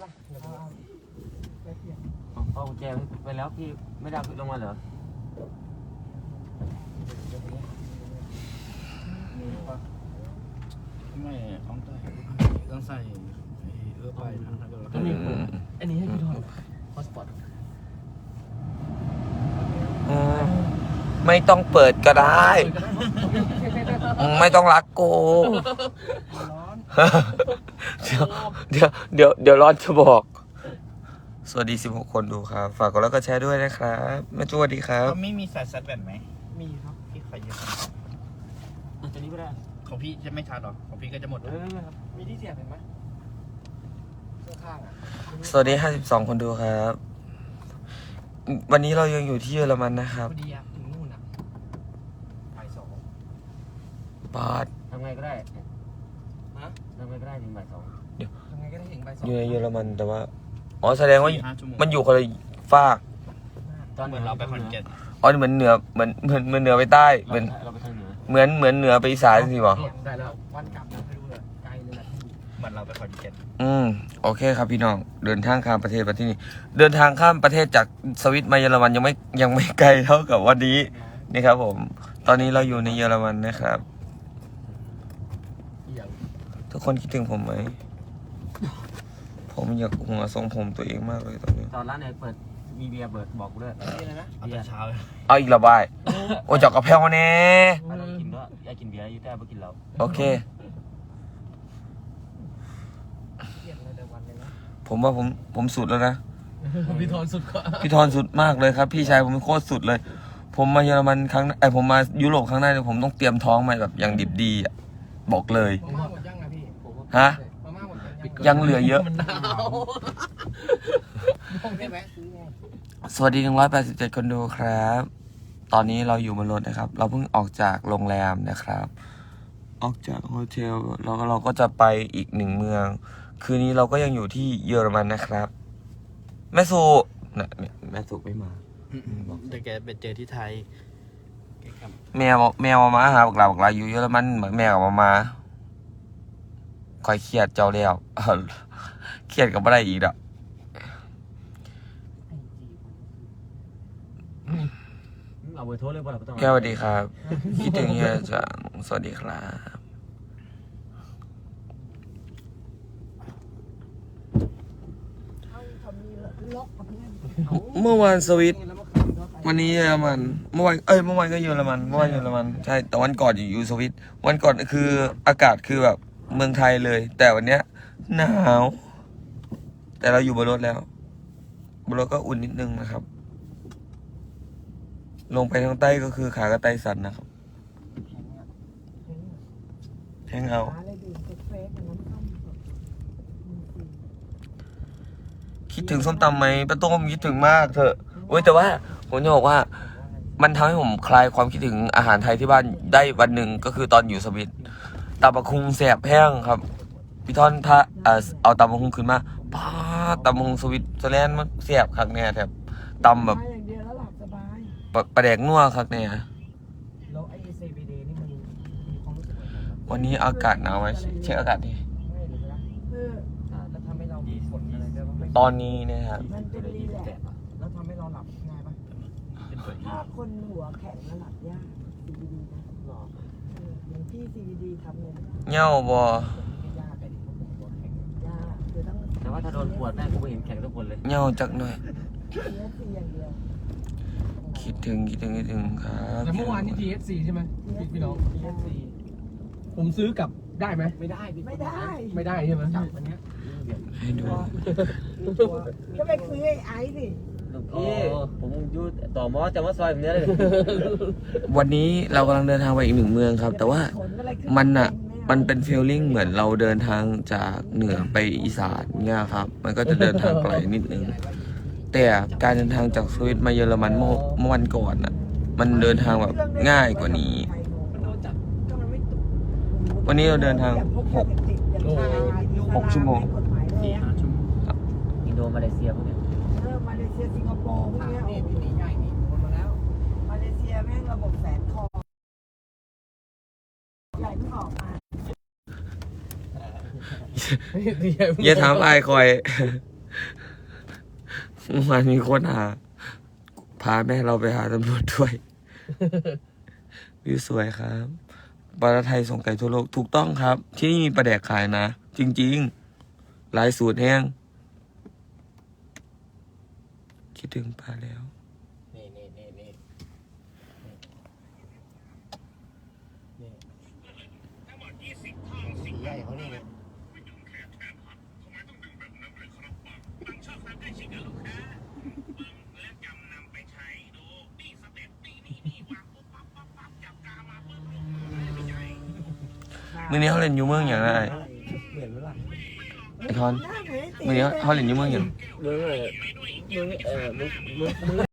เอาเอากุญแจไปแล้วพี่ไม่ได้เอาลงมาเหรอไม่ต้องใส่ต้องใส่เอื้อไปนะถ้าเกิดอันนี้ผมอันนี้ให้พี่ทอนพอสปอร์ตไม่ต้องเปิดก็ได้ ไม่ต้องรักกู ดี๋ยวเดี๋ยวเดี๋ยวเดี๋ยวร้อนจะบอก สวัสดี 16 คนดูครับ ฝากกดไลค์กดแชร์ด้วยนะครับแม่จูสวัสดีครับ เขาไม่มีสายซัดแบตไหม มีครับพี่ขอยืมอะตัวนี้ไม่ได้ของพี่จะไม่ชาร์จหรอ ของพี่ก็จะหมดเออครับ มีที่เสียบเห็นไหมข้างๆอะสวัสดี 52 คนดูครับ วันนี้เรายังอยู่ที่เยอรมันนะครับพอดีอะถึงนู่นอะบ่ายสองบาสทำไงก็ได้ฮะทำไงก็ได้ถึงบ่ายสอง ยังไงก็ได้ถึงบ่ายสองอยู่ในเยอรมันแต่ว่า อ๋อแสดงว่าสี่ห้าชั่วโมง มันอยู่คนละฝาก ตอนเหมือนเราไปคอนเกตอ๋อเหมือนเหนือเหมือนเหมือนเหมือนเหนือไปใต้ เหมือนเราไปทางเหนือเหมือนเหมือนเหนือไปอีสานสิบอเนี่ยได้แล้ววันกลับนะไปดูเลยไกลเลยแหละเหมือนเราไปคอนเกตอืมโอเคครับพี่น้อง เดินทางข้ามประเทศมาที่นี่ เดินทางข้ามประเทศจากสวิตมาเยอรมันยังไม่ยังไม่ไกลเท่ากับวันนี้นี่ครับผม ตอนนี้เราอยู่ในเยอรมันนะครับอย่างทุกคนคิดถึงผมไหม ผมอยากหัวทรงผมตัวเองมากเลยตอนนี้ ตอนร้านไหนเปิดมีเบียร์เบิดบอกกูด้วยนี่เลยนะเอาแต่เช้าเลยเอาอีกและบาย โอ้ยจอกกระเพราแน่ถ้าเรากินก็อยากกินเบียร์อยู่แต่ไม่กินเราโอเคเที่ยงเลยแต่วันเลยนะผมว่าผมผมสุดแล้วนะ พี่ทอนสุดก็พี่ทอนสุดมากเลยครับ พี่ชายผมโคตรสุดเลย ผมมาเยอรมันครั้งไอยผมมายุโรปครั้งหน้าเนี่ยผมต้องเตรียมท้องมาแบบอย่างดิบดีอะบอกเลยมาม่าหมดยังอะพี่ ฮะ มาม่าหมดยังยังเหลือเยอะ มันหนาวต้องได้ไหมซื้อไงสวัสดี 187 คนดูครับ ตอนนี้เราอยู่บนรถนะครับ เราเพิ่งออกจากโรงแรมนะครับ ออกจากโฮเทลแล้วก็เราก็จะไปอีกหนึ่งเมือง คืนนี้เราก็ยังอยู่ที่เยอรมันนะครับ แม่สุนะแม่แม่สุไม่มาแต่แกไปเจอที่ไทยแกกลับแมวแมวมาหาบอกเราบอกเราอยู่เยอรมันเหมือนแมวมามา คอยเครียดเจ้าแล้วเอ้าเครียดกับอะไรอีกอะเอาเบอร์โทรเลยป่ะเราต้องแก้วสวัสดีครับ คิดถึงเฮียจังสวัสดีครับ เมื่อวานสวิต วันนี้เยอรมัน เมื่อวาน เอ้ย เมื่อวานก็เยอรมัน เมื่อวานเยอรมัน ใช่ แต่วันก่อนอยู่อยู่สวิต วันก่อนคืออากาศคือแบบ เมืองไทยเลย แต่วันเนี้ยหนาว แต่เราอยู่บนรถแล้วบนรถก็อุ่นนิดนึงนะครับ ลงไปทางใต้ก็คือขากระไตสันนะครับแทงเอาคิดถึงส้มตำไหมป้าต้มคิดถึงมากเถอะโอ้ยแต่ว่าผมจะบอกว่า มันทำให้ผมคลายความคิดถึงอาหารไทยที่บ้านได้วันหนึ่งก็คือตอนอยู่สวิต ตำบักคุงแสบแห้งครับ พี่ท่อนถ้าเอ่อเอาตำบักคุงขึ้นมาป้าดตำบักคุงสวิตเซอร์แลนด์มันแสบคักแน่แถบตำแบบอย่างเดียวแล้วหลับสบายปะปลาแดกนัวคักแน่แล้วไอ้ CBD นี่มันมีความรู้สึกยังไงบ้างวันนี้อากาศหนาวไหมเช็คอากาศดิไม่หรือว่าเออแล้วทำให้เรามีผลอะไรได้บ้างไหมตอนนี้เนะครับมันเป็นรีแลกซ์แล้วทำให้เราหลับง่ายปะเป็นตัวอีถ้าคนหัวแข็งแล้วหลับยาก CBD นะ หรอ เอออย่างพี่ CBD ทำเลยนะเหง่าบอไม่ยากแต่ดิผมหัวแข็งยากคือต้องแต่ว่าถ้าโดนปวดแม่กูไม่เห็นแข็งทุกคนเลยเหง่าจักหน่อย เนื้อซีอย่างเดียวคิดถึงคิดถึงคิดถึงครับแต่เมื่อวานนี่ TSC ใช่ไหไหมพี่พี่น้อง TSC ผมซื้อกลับได้ไหมไม่ได้พี่ไม่ได้ไม่ได้ใช่ไหมจับอันเนี้ยให้ดูมีตัวก็ไปคุยให้ไอซ์สิ ลูกพี่ผมอยู่ต่อมอจะมาซอยแบบนี้เลย วันนี้เรากำลังเดินทางไปอีกหนึ่งเมืองครับ แต่ว่าขนอะไรขึ้มันอะเต็มันเป็นฟีลลิ่งเหมือนเราเดินทางจากเหนือไปอีสานเนี่ยครับ มันก็จะเดินทางไกลนิดนึง แต่การเดินทางจากสวิตมาเยอรมันเมื่อเมื่อวันก่อนอะมันเดินทางแบบง่ายกว่านี้มันโดนจับก็มันไม่ตุกวันนี้เราเดินทางหก หกชั่วโมง สี่ห้าชั่วโมงอินโดมาเลเซียพวกเนี้ยเออมาเลเซียสิงคโปร์พวกทางเนี้ยนี่พี่หนีใหญ่หนีคนมาแล้ว มาเลเซียแม่งระบบแสนคอใหญ่เพิ่งออกมา อย่าถามอายคอยเมื่อวานมีคนหา พาแม่เราไปหาตำรวจด้วย วิวสวยครับปลาไทยส่งไก่ทั่วโลก ถูกต้องครับ ที่นี่มีปลาแดกขายนะ จริง ๆ หลายสูตรแห้ง คิดถึงปลาแล้ว นี่นี่นี่นี่นี่สีใหญ่เขานี่ไงมื่อนี้เขาเล่นอยูเมืองอย่างไรเหมือนไหมล่ะไอทอนหน้าเหมือนไอ้มื่อนี้เขาเล่นอยูเมืองอย่างเมืองอะไรเมืองเอ่อเมืองเมืองเมือง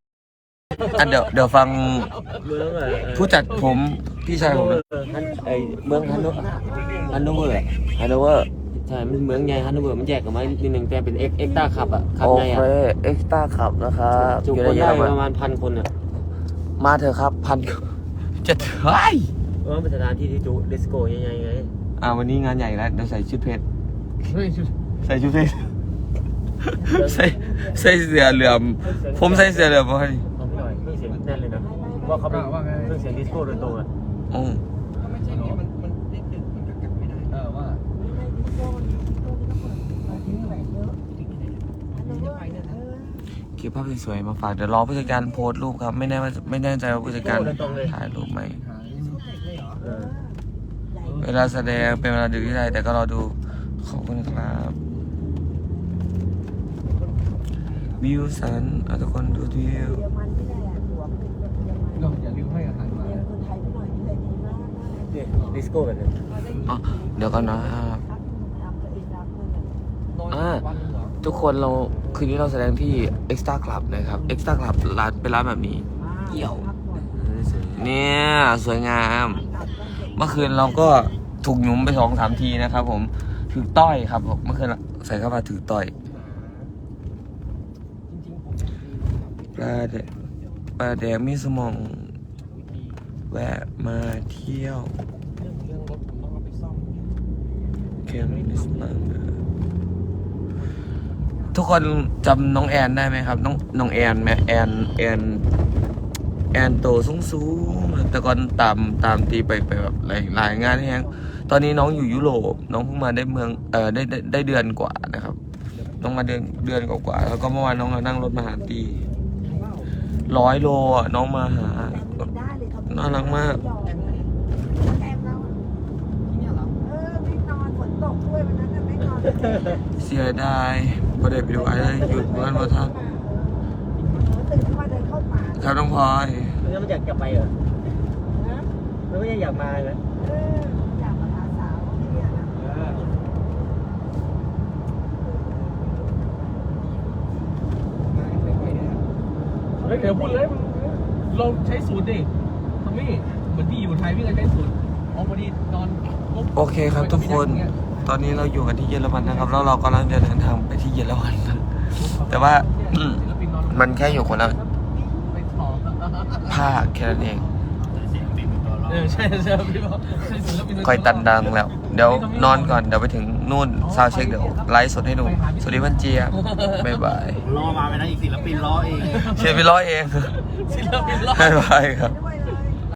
อะเดี๋ยวเดี๋ยวฟังเมืองอะไรผู้จัดผมพี่ชายผมนะฮันไอเมืองฮันโนฮันโนเวอร์ฮันโนเวอร์ใช่มันเมืองใหญ่ฮันโนเวอร์มันแยกกันมานิดนึงแต่เป็นเอ็กเอ็กต้าขับอะขับโอใหญ่เคอะเอ็กซ์ต้าขับนะครับจุอยู่คในนเยอได้รมันประมาณพันคนอะมาเถอะครับพันจะเฮ้ยเพราะว่าเป็นสถานที่ที่จุดิสโก้ใหญ่ๆไงอ่าวันนี้งานใหญ่แล้วเดี๋ยวใส่ชุดเพชรเฮ้ยชุดใส่ชุดเพชร ใส่ใส่เสื้อเหลือม ผมใส่เสื้อเหลือมมาให้เอาไปหน่อยเครื่องเสียงแน่นเลยนะว่าเขาเป็นเครื่องเสียงดิสโก้โดยตรงอะอืมก็ไม่ใช่เนี่ยมันมันดึกดึกมันก็กลับไม่ได้เออว่าไม่ไม่ดิโก้ดิโก้นี่ก็เปิดมาทิ้งแหวนเยอะดึกที่ไหนอันนั้นก็เออเก็บภาพสวยๆมาฝากเดี๋ยวรอผู้จัดการโพสต์รูปครับ ไม่แน่ว่าไม่แน่ใจว่าผู้จัดการถ่ายรูปไหมหายเออใหญ่เวลาแสดงเป็นเวลาดึกที่ใดแต่ก็รอดูขอบคุณครับ วิวสันเอาทุกคนดูวิวเยอรมันที่แหละหัวเป็นแบบเยอรมันก็อย่าลืมให้อาหารหมาเรียนคนไทยไปหน่อยนี่เลยดีมากมากเนี่ยดิสโก้แบบนี้อ๋อเดี๋ยวก่อนนะครับครับทำตัวเองรักเลยนอนอ่าวันหนึงเหรอทุกคนเราคืนนี้เราแสดงที่ Extra Club นะครับ Extra Club ร้านเป็นร้านแบบนี้เกี่ยวพักผ่อนเนี่ยสวยงามตัดต้องเก็บเมื่อคืนเราก็ถูกหยุมไปสองสามทีนะครับผมถือต้อยครับผมเมื่อคืนใส่เข้ามาถือต้อย จริงๆผมอยากมี ปลาแดปลาแดกมีสมอง แวะมาเที่ยวเรื่องเรื่องรถผมต้องเอาไปซ่อมแคมนิสมาทุกคนจำน้องแอนได้ไหมครับ น้องน้องแอนไหมแอนแอนแอนโตสูงสูงๆแต่ก่อนตามตามตีไปไปแบบหลายหลายงานแฮงตอนนี้น้องอยู่ยุโรปน้องเพิ่งมาได้เมืองเออได้ได้ได้เดือนกว่านะครับ น้องมาเดือนเดือนกว่าๆแล้วก็เมื่อวานน้องนั่งรถมาหาตี ร้อยโลอะน้องมาหาแต่งได้เลยครับน่ารักมากแต่งเลยแต่งแล้วอะที่เนี่ยเหรอเออไม่นอนฝนตกด้วยวันนั้นน่ะไม่นอนเลยเสียดายพอได้ไปดูไอ้เลยหยุดเมื่อนมาทันตื่นขึ้นมาเดินเข้าป่าครับน้องพลอยแล้วมันอยากกลับไปเหรอนะมันก็ยังอยากมาเลย เอออยากมาหาสาวที่เนี่ยนะ มาไม่ค่อยได้ เฮ้ยเดี๋ยวพูดเลยมึงเราใช้สูตรดิทำนี่เหมือนที่อยู่ไทยพี่ก็ใช้สูตรอ๋อพอดีนอนปุ๊บโอเคครับทุกคน ตอนนี้เราอยู่กันที่เยอรมันนะครับ แล้วเรากำลังจะเดินทางไปที่เยอรมันนะแต่ว่าอืมศิลปินนอนมันแค่อยู่คนละไปถอดภาคแค่นั้นเอง เออใช่ใช่พี่บอกใช่ศิลปินคอยตันดังแล้ว เดี๋ยวนอนก่อน เดี๋ยวไปถึงนู่นซาวเช็คเดี๋ยวไลฟ์สดให้ดูสวัสดีพันเจียบบ๊ายบายรอมาไปนะอีกศิลปินรอเอง เชียร์ไปร้อยเองศิลปินรอด บ๊ายบายครับนึกว่า